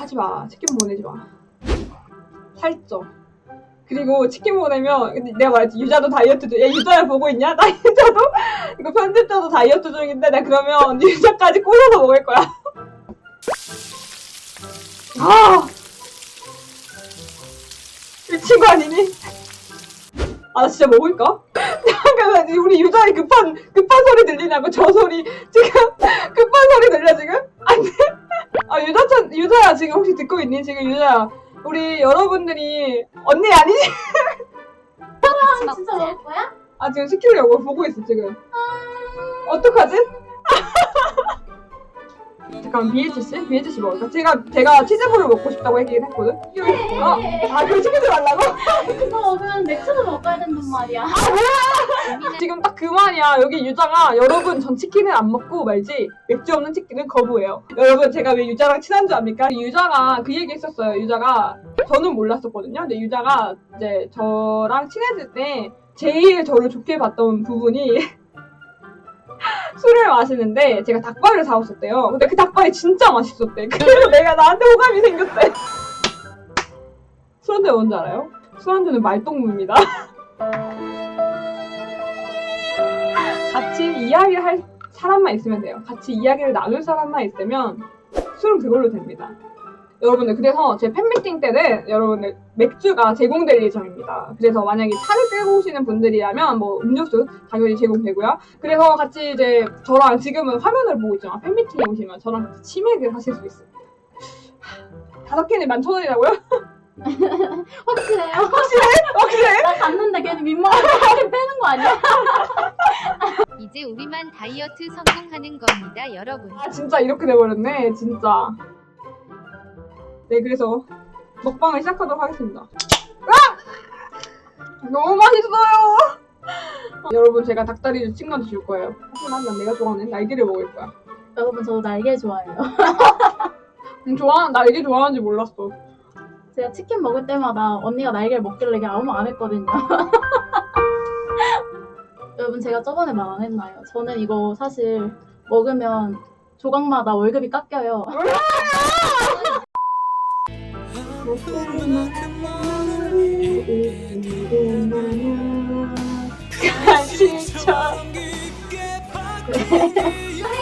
하지 마. 치킨 보내지 마. 살쪄. 그리고 치킨 보내면 근데 내가 말했지 유자도 다이어트 중. 야 유자야 보고 있냐? 나 유자도 이거 편집자도 다이어트 중인데 나 그러면 유자까지 꽂아서 먹을 거야. 아 미친 거 아니니? 아 나 진짜 먹을까? 잠깐만 우리 유자의 급한 급한 소리 들리냐고 저 소리 지금 지금 혹시 듣고 있니 지금 유자야 우리 여러분들이 언니 아니지? 아, 진짜 먹을 거야? 아 지금 시키려고 보고 있어 지금 어떡하지? 잠깐 BHC? BHC 먹을까? 제가 제가 치즈볼을 먹고 싶다고 얘기를 했거든? 어? 아 그걸 시키지 말라고? 그거 먹으면 맥주도 먹어야 된단 말이야. 지금 딱 그 말이야. 여기 유자가 여러분 전 치킨을 안 먹고 말지 맥주 없는 치킨은 거부해요. 여러분 제가 왜 유자랑 친한 줄 압니까? 유자가 그 얘기 했었어요. 유자가 저는 몰랐었거든요. 근데 유자가 이제 저랑 친해질 때 제일 저를 좋게 봤던 부분이 술을 마시는데 제가 닭발을 사왔었대요. 근데 그 닭발이 진짜 맛있었대. 그래서 내가 나한테 호감이 생겼대. 술한잔 뭔지 알아요? 술한잔은 말동무입니다. 같이 이야기할 사람만 있으면 돼요. 같이 이야기를 나눌 사람만 있으면 술은 그걸로 됩니다. 여러분들 그래서 제 팬미팅 때는 여러분들 맥주가 제공될 예정입니다. 그래서 만약에 차를 끌고 오시는 분들이라면 뭐 음료수 당연히 제공되고요. 그래서 같이 이제 저랑 지금은 화면을 보고 있지만 팬미팅에 오시면 저랑 같이 치맥을 하실 수 있습니다. 하, 다섯 캔에 만천 원이라고요? 확실해요? 확실해? 나 갔는데 괜히 민망하게 빼는 거 아니야? 이제 우리만 다이어트 성공하는 겁니다, 여러분. 아 진짜 이렇게 돼버렸네 진짜 네 그래서 먹방을 시작하도록 하겠습니다 아! 너무 맛있어요 여러분 제가 닭다리를 친구한테 줄 거예요 하지만 난 내가 좋아하는 날개를 먹을 거야 여러분 저 날개 좋아해요. 음, 좋아 날개 좋아하는지 몰랐어 제가 치킨 먹을 때마다 언니가 날개를 먹길래 그냥 아무 말 안 했거든요. 여러분 제가 저번에 말 안 했나요? 저는 이거 사실 먹으면 조각마다 월급이 깎여요. 진짜